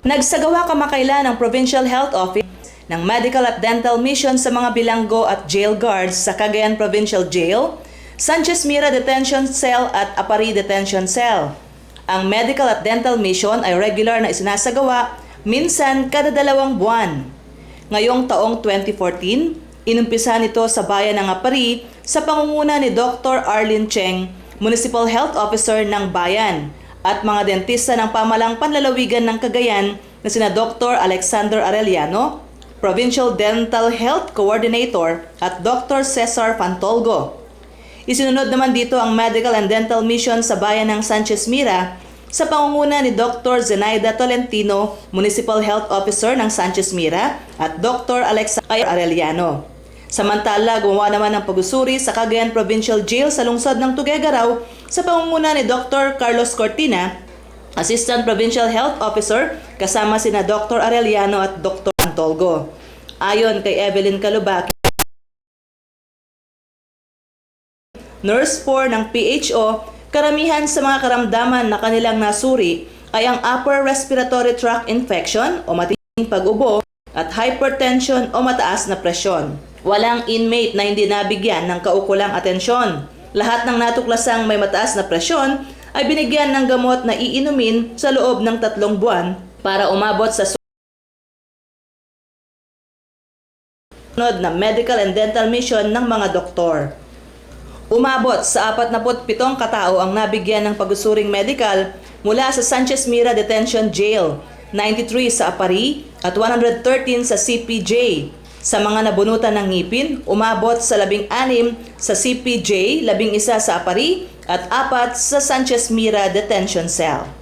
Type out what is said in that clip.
Nagsagawa kamakailan ng Provincial Health Office ng medical at dental mission sa mga bilanggo at jail guards sa Cagayan Provincial Jail, Sanchez Mira Detention Cell at Apari Detention Cell. Ang medical at dental mission ay regular na isinasagawa minsan kada dalawang buwan. Ngayong taong 2014, inumpisa nito sa bayan ng Apari sa pangunguna ni Dr. Arlene Cheng, Municipal Health Officer ng bayan, at mga dentista ng pamalang panlalawigan ng Cagayan na sina Dr. Alexander Arellano, Provincial Dental Health Coordinator at Dr. Cesar Pantolgo. Isinunod naman dito ang medical and dental mission sa bayan ng Sanchez Mira sa pangunguna ni Dr. Zenaida Tolentino, Municipal Health Officer ng Sanchez Mira at Dr. Alexander Arellano. Samantala, gumawa naman ng pagusuri sa Cagayan Provincial Jail sa lungsod ng Tuguegarao sa pangunguna ni Dr. Carlos Cortina, Assistant Provincial Health Officer, kasama sina Dr. Arellano at Dr. Antolgo. Ayon kay Evelyn Calubaki, Nurse 4 ng PHO, karamihan sa mga karamdaman na kanilang nasuri ay ang upper respiratory tract infection o matinding pag-ubo at hypertension o mataas na presyon. Walang inmate na hindi nabigyan ng kaukulang atensyon. Lahat ng natuklasang may mataas na presyon ay binigyan ng gamot na iinumin sa loob ng tatlong buwan para umabot sa sunod na medical and dental mission ng mga doktor. Umabot sa 47 katao ang nabigyan ng pagsusuring medical mula sa Sanchez Mira Detention Jail, 93 sa Apari at 113 sa CPJ. Sa mga nabunutan ng ngipin, umabot sa 16 sa CPJ, 11 sa Apari at 4 sa Sanchez Mira Detention Cell.